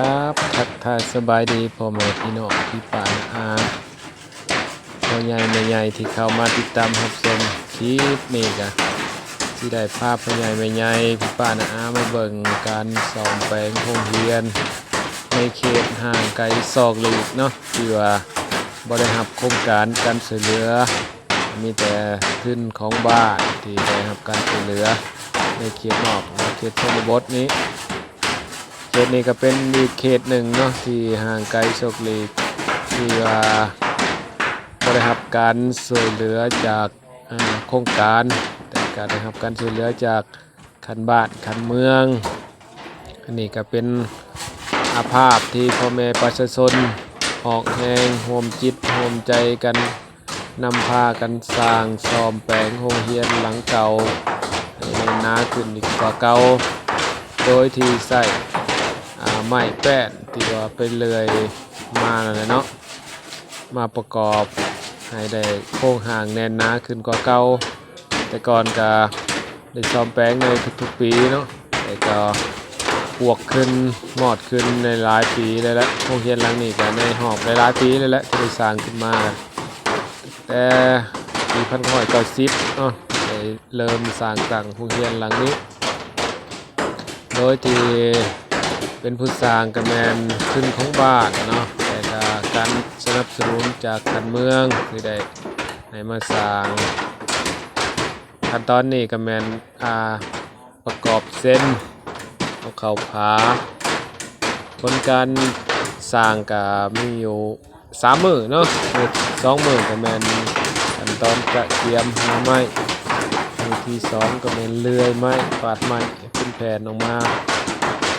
ครับทักทายสบายดีพ่อแม่พี่น้องพี่ป่านอาพ่อใหญ่แม่ใหญ่ที่เข้ามาติดตามรับชมคลิปนี้กะที่ได้ภาพพ่อใหญ่แม่ใหญ่พี่ป่านอามาเบิ่งการซ่อมแปลงโรงเรียน ในเขตห่างไกลซอกลีกเนาะที่ว่าบริหับโครงการการช่วยเหลือ มีแต่ขึ้นของบ้านที่ได้รับการช่วยเหลือ ในเขตนอกในเขตชนบทนี้ เขตนี้ก็เป็นอีกเขตหนึ่งเนาะที่ห่างไกลโชคลีที่ว่าได้รับการช่วยเหลือจากโครงการ แต่ก็ได้รับการช่วยเหลือจากคันบ้านคันเมือง อันนี้ก็เป็นอาภาพที่พ่อแม่ประชาชนออกแหงรวมจิตรวมใจกันนำพากันสร้างซ่อมแปลงโรงเรียนหลังเก่าให้นนาขึ้นอีกกว่าเก่าโดยที่ใส่ ไม้แป้นที่ว่าเป็นเลื่อยมาแหละเนาะมาประกอบให้ได้โครงห่างแน่นหนาขึ้นกว่าเก่าแต่ก่อนก็ได้ซ่อมแปลงในทุกๆปีเนาะแต่ก็ปวกขึ้นหมอดขึ้นในหลายปีเลยละโรงเรียนหลังนี้ก็ในหอบหลายปีเลยละที่ได้สร้างขึ้นมาแต่ปีพันห้อยก้าสิบเนาะได้เริ่มสร้างตั้งโรงเรียนหลังนี้ โดยที่ เป็นผู้สร้างกระแมนขึ้นของบ้านเนาะแต่ก็การสนับสนุนจากการเมืองที่ได้ให้มาสร้างขั้นตอนนี้กระแมนอาประกอบเส้นเอาเข่าผาผลการสร้างก็มีอยู่สามมือเนาะมือสองมือกระแมนขั้นตอนกระเทียมหาไม้มือที่สองก็เป็นเลื่อยไม้ปาดไม้เป็นแผ่นออกมา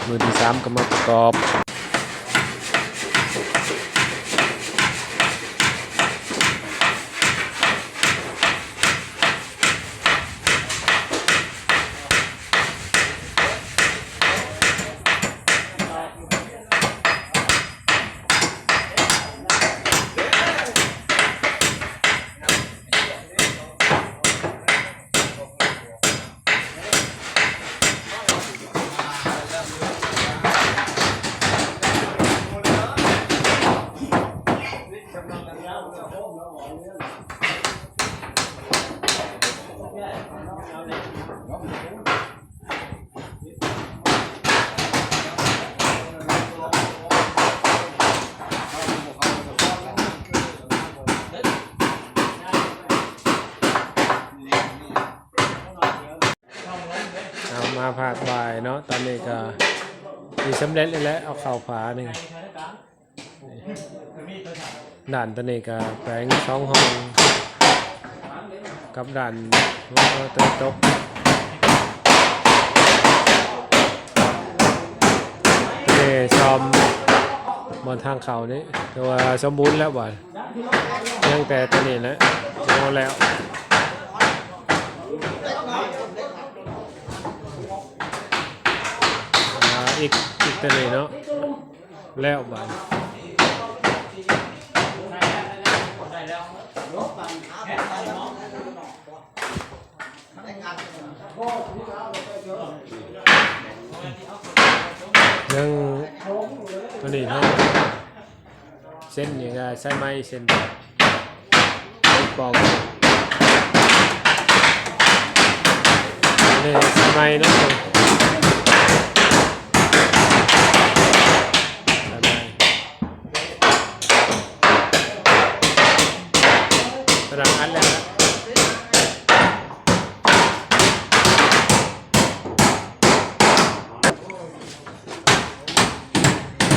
มือที่สามก็มาประกอบ ตอนนี้ก็มีสำเร็จแล้วเอาเข่าผาหนึ่งด่านตอนนี้ก็แปลงสองห้องกับด่านว่าเติมตกนี่ชอมบนทางเขานี่ต่ว่าสมบูรณ์แล้วบ่ยังแต่ตัวนี้นะโมแล้ว อีกอีกตัวนี้เนาะแล้วบานยังตัวนี้เนาะเส้นยังไงใช่ไหมเส้นปองนี่ใช่ไหมเนาะ บ๊ายบายกำลังอัดแล้วนะ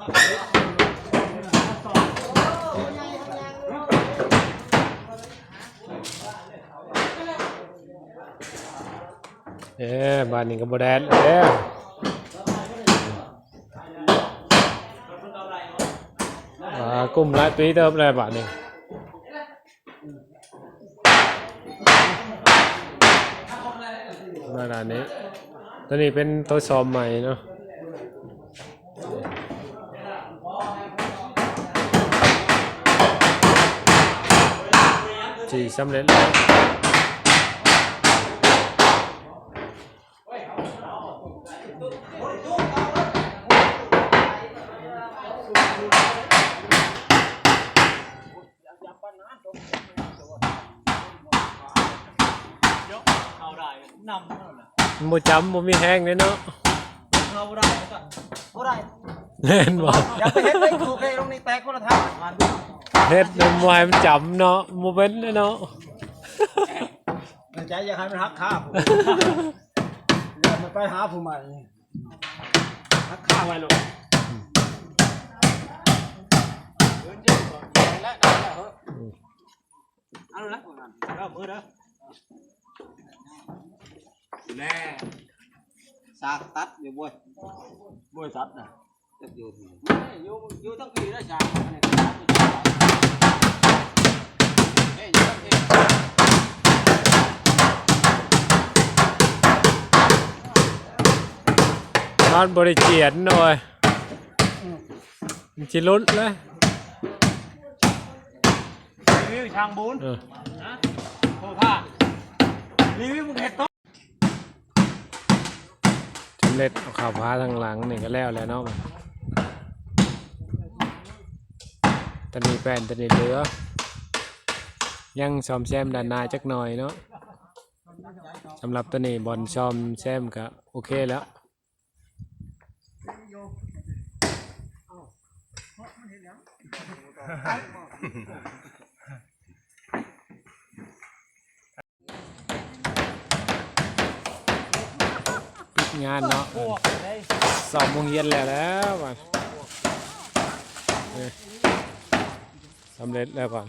เอ๊ะบ้านนี้ก็บ่แดดแล้วากลุ่มหลายปีเติบเลยบ้าทนี่มาด้านนี้ตัวนี้เป็นตัวซ้อมใหม่เนาะ จีสำเร็จแล้วเอาได้นำเท่านั้นนะบ่จำบ่มีแห้งเลยเนาะเราได้ก็บ่ได้แน่นบ่อย่าไปเฮ็ดเลยถูกเลยตรงนี้แตกคนละทางมันเฮ็ดนำไว้มันจำเนาะบ่เป็นเลยเนาะใจอย่าให้มันหักข้าผมอย่ามันไปหาผู้ใหม่หักข้าไว้ลูกเอาละเอาเพื่อเด้อแน่สากตัดอยู่บ่อยบ่ตัดนะ ตัดอยู่ที่อยู่อยู่ตั้งปีแล้วจ้าเอ้ยอยู่ที่นอนบ่ได้เจียนหน่อยมันสิหลุดเลยรีวิวช่างบุญเออนะโคผ้ารีวิวมึงเห็ดต้นสำเร็จเอาข้าวพาทางหลังนี่ก็แล้วแล้วเนาะ ตอนนี้แป้นตอนนี้เหลือ ยังซ่อมแซมด้านหน้าจักหน่อยเนาะสำหรับตัวนี้บอลซ่อมแซมก็โอเคแล้วปิดงานเนาะพวกเลยสองโมงเย็นแล้วแล้วก่อนนี่ สำเร็จแล้วก่อน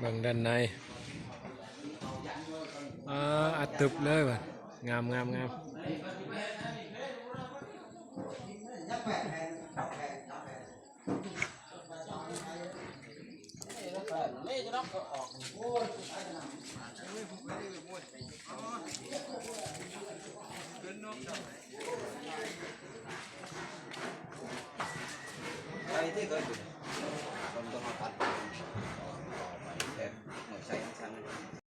เบิ่งด้านในอ่าอัดตึบเลยว่ะงามงามงามไปที่เคยอยู่คนต้องมาตั